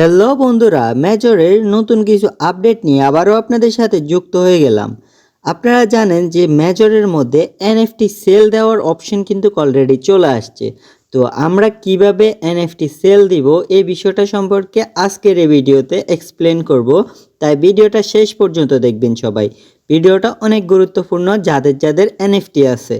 Hello বন্ধুরা, মেজরের নতুন কিছু আপডেট নিয়ে আবারও আপনাদের সাথে যুক্ত হয়ে গেলাম। আপনারা জানেন যে মেজরের মধ্যে এনএফটি সেল দেওয়ার অপশন কিন্তু অলরেডি চলে আসছে। তো আমরা কীভাবে এনএফটি সেল দিব এই বিষয়টা সম্পর্কে আজকের এই ভিডিওতে এক্সপ্লেন করব। তাই ভিডিওটা শেষ পর্যন্ত দেখবেন সবাই। ভিডিওটা অনেক গুরুত্বপূর্ণ যাদের যাদের এনএফটি আছে।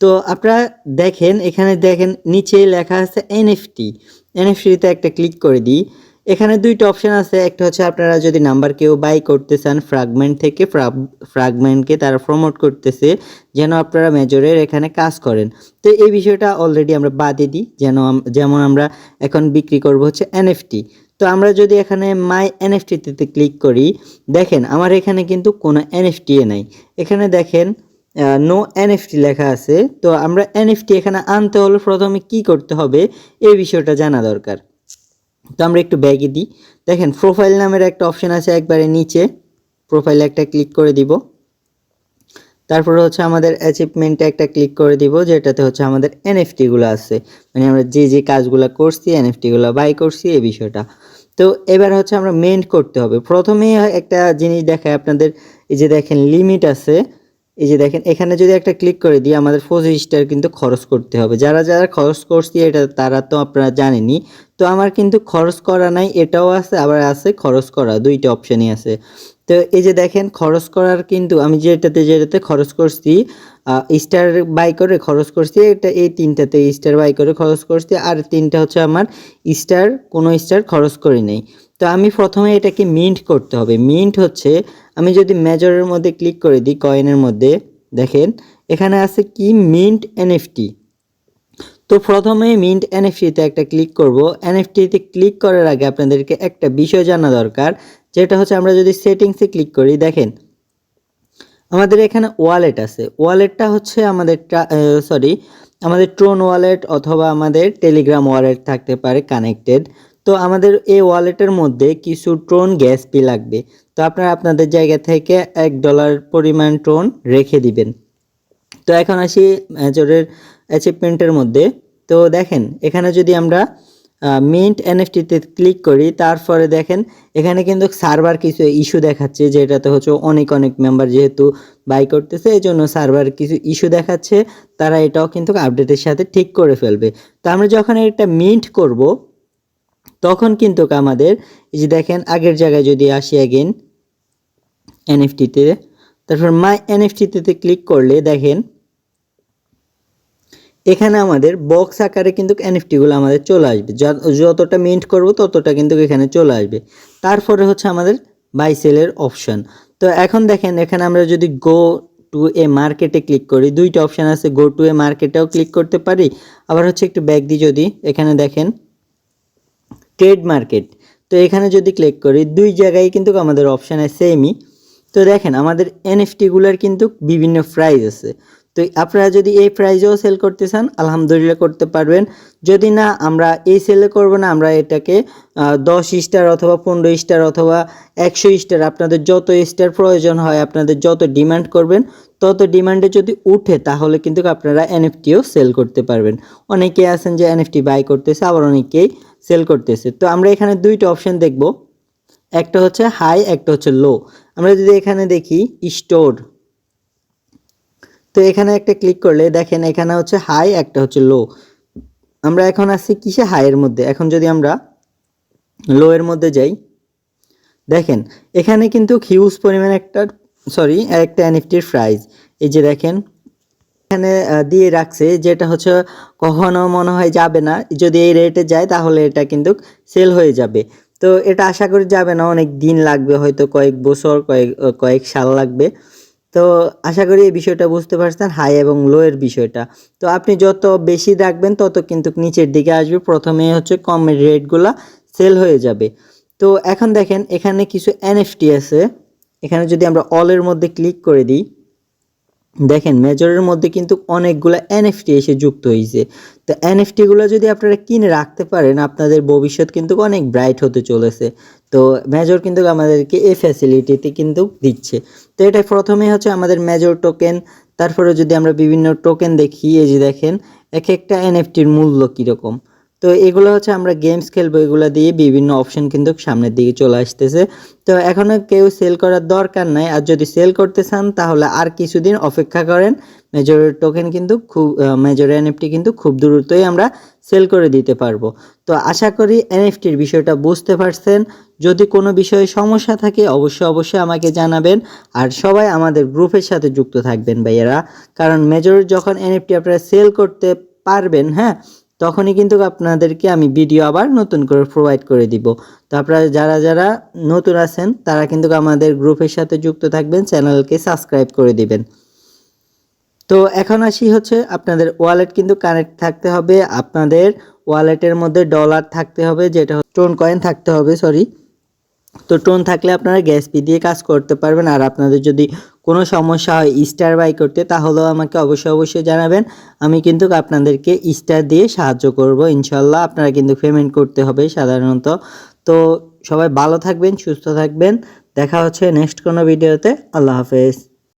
তো আপনারা দেখেন, এখানে দেখেন, নিচে লেখা আছে এনএফটি এনএফটিতে একটা ক্লিক করে দিই। এখানে দুইটা অপশন আছে। একটা হচ্ছে আপনারা যদি নাম্বার কেউ বাই করতে চান ফ্রাগমেন্ট থেকে ফ্রাগমেন্টকে তারা প্রমোট করতেছে, যেন আপনারা মেজরের এখানে কাজ করেন। তো এই বিষয়টা অলরেডি আমরা বাদে দিই, যেন যেমন আমরা এখন বিক্রি করব হচ্ছে এনএফটি তো আমরা যদি এখানে মাই এনএফটিতে ক্লিক করি, দেখেন আমার এখানে কিন্তু কোনো এনএফটি নাই। এখানে দেখেন নো এনএফটি লেখা আছে। তো আমরা এনএফটি এখানে আনতে হলে প্রথমে কি করতে হবে, এই বিষয়টা জানা দরকার। তো আমরা একটু ব্যাগে দিই। দেখেন প্রোফাইল নামের একটা অপশন আছে একবারে নিচে। প্রোফাইলে একটা ক্লিক করে দিব। তারপরে হচ্ছে আমাদের অ্যাচিভমেন্টে একটা ক্লিক করে দিব, যেটাতে হচ্ছে আমাদের এনএফটিগুলো আছে। মানে আমরা যে যে কাজগুলো করছি এনএফটিগুলো বাই করছি, এই বিষয়টা। তো এবার হচ্ছে আমরা মেন্ট করতে হবে। প্রথমেই একটা জিনিস দেখায় আপনাদের। এই যে দেখেন লিমিট আছে। এই যে দেখেন, এখানে যদি একটা ক্লিক করে দিই, আমাদের পঁচিশটার কিন্তু খরচ করতে হবে। যারা যারা খরচ করছি, এটা তারা তো আপনারা জানেনই। তো আমার কিন্তু খরচ করা নাই, এটাও আছে, আবার আছে খরচ করা, দুইটা অপশানই আছে। তো এই যে দেখেন, খরচ করার কিন্তু আমি যেটাতে যেটাতে খরচ করছি স্টার বাই করে খরচ করছি, এটা এই তিনটাতে স্টার বাই করে খরচ করছি, আর তিনটা হচ্ছে আমার স্টার কোনো স্টার খরচ করি নাই। তো আমি প্রথমে এটাকে মিন্ট করতে হবে। মিন্ট হচ্ছে, আমি যদি মেজরের মধ্যে ক্লিক করে দিই কয়েনের মধ্যে, দেখেন, এখানে আছে কি? মিন্ট এনএফটি তো প্রথমে মিন্ট এনএফটিতে একটা ক্লিক করব। এনএফটিতে ক্লিক করার আগে আপনাদেরকে একটা বিষয় জানা দরকার, যেটা হচ্ছে আমরা যদি সেটিংসে ক্লিক করি, দেখেন, আমাদের এখানে ওয়ালেট আছে। ওয়ালেটটা হচ্ছে আমাদের সরি আমাদের ট্রোন ওয়ালেট অথবা আমাদের টেলিগ্রাম ওয়ালেট থাকতে পারে কানেক্টেড তো আমাদের এই ওয়ালেটের মধ্যে কিছু ট্রোন গ্যাস পি লাগবে। তো আপনারা আপনাদের জায়গা থেকে এক ডলার পরিমাণ ট্রোন রেখে দিবেন। তো এখন আসি মেজরের অ্যাচিভমেন্টের মধ্যে। তো দেখেন, এখানে যদি আমরা মিন্ট এনএফটিতে ক্লিক করি, তারপরে দেখেন, এখানে কিন্তু সার্ভার কিছু ইস্যু দেখাচ্ছে, যেটাতে হচ্ছে অনেক অনেক মেম্বার যেহেতু বাই করতেছে এই জন্য সার্ভার কিছু ইস্যু দেখাচ্ছে, তারা এটাও কিন্তু আপডেটের সাথে ঠিক করে ফেলবে। তো আমরা যখন এটা মিন্ট করব, তখন কিন্তু আমাদের, এই যে দেখেন, আগের জায়গায় যদি আসি অ্যাগেন এনএফটিতে তারপর মাই এনএফটিতে ক্লিক করলে দেখেন এখানে আমাদের বক্স আকারে কিন্তু এনএফটিগুলো আমাদের চলে আসবে। যত- যতটা মিন্ট করব ততটা কিন্তু এখানে চলে আসবে। তারপরে হচ্ছে আমাদের বাই সেলের অপশন তো এখন দেখেন, এখানে আমরা যদি গো টু এ মার্কেটে ক্লিক করি, দুইটা অপশান আছে গো টু এ মার্কেটেও ক্লিক করতে পারি। আবার হচ্ছে একটু ব্যাগ দিই যদি, এখানে দেখেন ট্রেড মার্কেট তো এখানে যদি ক্লিক করি, দুই জায়গায় কিন্তু আমাদের অপশান সেমই তো দেখেন, আমাদের এনএফটিগুলোর কিন্তু বিভিন্ন প্রাইস আছে। তো আপনারা যদি এই প্রাইজেও সেল করতে চান, আলহামদুলিল্লাহ করতে পারবেন। যদি না, আমরা এই সেলে করব না, আমরা এটাকে দশ স্টার অথবা পনেরো স্টার অথবা একশো স্টার আপনাদের যত স্টার প্রয়োজন হয়, আপনাদের যত ডিমান্ড করবেন, তত ডিমান্ডে যদি উঠে, তাহলে কিন্তু আপনারা এনএফটিও সেল করতে পারবেন। অনেকেই আছেন যে এনএফটি বাই করতেছে, আবার অনেকেই সেল করতেছে। তো আমরা এখানে দুইটা অপশন দেখব। একটা হচ্ছে হাই একটা হচ্ছে লো আমরা যদি এখানে দেখি স্টোর তো এখানে একটা ক্লিক করলে দেখেন এখানে হচ্ছে হাই একটা হচ্ছে লো আমরা এখন আছি কিসে হাইয়ের মধ্যে? এখন যদি আমরা লো এর মধ্যে যাই, দেখেন এখানে কিন্তু হিউজ পরিমাণ একটা সরি একটা এনএফটির প্রাইস এই যে দেখেন, এখানে দিয়ে রাখছে যেটা হচ্ছে কখনো মনে হয় যাবে না। যদি এই রেটে যায় তাহলে এটা কিন্তু সেল হয়ে যাবে। তো এটা আশা করি যাবে না, অনেক দিন লাগবে, হয়তো কয়েক বছর, কয়েক কয়েক সাল লাগবে। তো আশা করি এই বিষয়টা বুঝতে পারছেন হাই এবং লো এর বিষয়টা। তো আপনি যত বেশি রাখবেন, তত কিন্তু নিচের দিকে আসবে। প্রথমে হচ্ছে কম রেটগুলা সেল হয়ে যাবে। তো এখন দেখেন, এখানে কিছু এনএফটি আছে। এখানে যদি আমরা অলের মধ্যে ক্লিক করে দিই দেখেন, মেজরের মধ্যে কিন্তু অনেকগুলো এনএফটি এসে যুক্ত হয়েছে তো এনএফটিগুলো যদি আপনারা কিনে রাখতে পারেন, আপনাদের ভবিষ্যৎ কিন্তু অনেক ব্রাইট হতে চলেছে। তো মেজর কিন্তু আমাদেরকে এই ফ্যাসিলিটিতে কিন্তু দিচ্ছে। তো এটা প্রথমে হচ্ছে আমাদের মেজর টোকেন তারপরে যদি আমরা বিভিন্ন টোকেন দেখি, এই যে দেখেন এক একটা এনএফটির মূল্য কীরকম? তো এগুলো হচ্ছে আমরা গেমস খেলব, এগুলো দিয়ে বিভিন্ন অপশন কিন্তু সামনের দিকে চলে আসতেছে। তো এখনও কেউ সেল করার দরকার নাই। আর যদি সেল করতে চান, তাহলে আর কিছুদিন অপেক্ষা করেন। মেজর টোকেন কিন্তু খুব মেজর এনএফটি কিন্তু খুব দ্রুতই আমরা সেল করে দিতে পারব। তো আশা করি এনএফটির বিষয়টা বুঝতে পারছেন। যদি কোনো বিষয়ে সমস্যা থাকে, অবশ্যই অবশ্যই আমাকে জানাবেন। আর সবাই আমাদের গ্রুপের সাথে যুক্ত থাকবেন ভাইয়েরা। কারণ মেজর যখন এনএফটি আপনারা সেল করতে পারবেন হ্যাঁ তখনই কিন্তু আপনাদেরকে আমি ভিডিও আবার নতুন করে প্রোভাইড করে দিব। তো আপনারা যারা যারা নতুন আছেন, তারা কিন্তু আমাদের গ্রুপের সাথে যুক্ত থাকবেন চ্যানেলকে সাবস্ক্রাইব করে দিবেন। তো এখন আসি হচ্ছে, আপনাদের ওয়ালেট কিন্তু কানেক্ট থাকতে হবে, আপনাদের ওয়ালেটের মধ্যে ডলার থাকতে হবে, যেটা টোন কয়েন থাকতে হবে সরি তো টোন থাকলে আপনারা গ্যাস পি দিয়ে কাজ করতে পারবেন, আর আপনাদের যদি কোনো সমস্যা হয় স্টার বাই করতে, তাহলেও আমাকে অবশ্যই অবশ্যই জানাবেন। আমি কিন্তু আপনাদেরকে স্টার দিয়ে সাহায্য করব, ইনশাল্লাহ আপনারা কিন্তু পেমেন্ট করতে হবে সাধারণত। তো সবাই ভালো থাকবেন, সুস্থ থাকবেন। দেখা হচ্ছে নেক্সট কোনো ভিডিওতে আল্লাহ হাফেজ।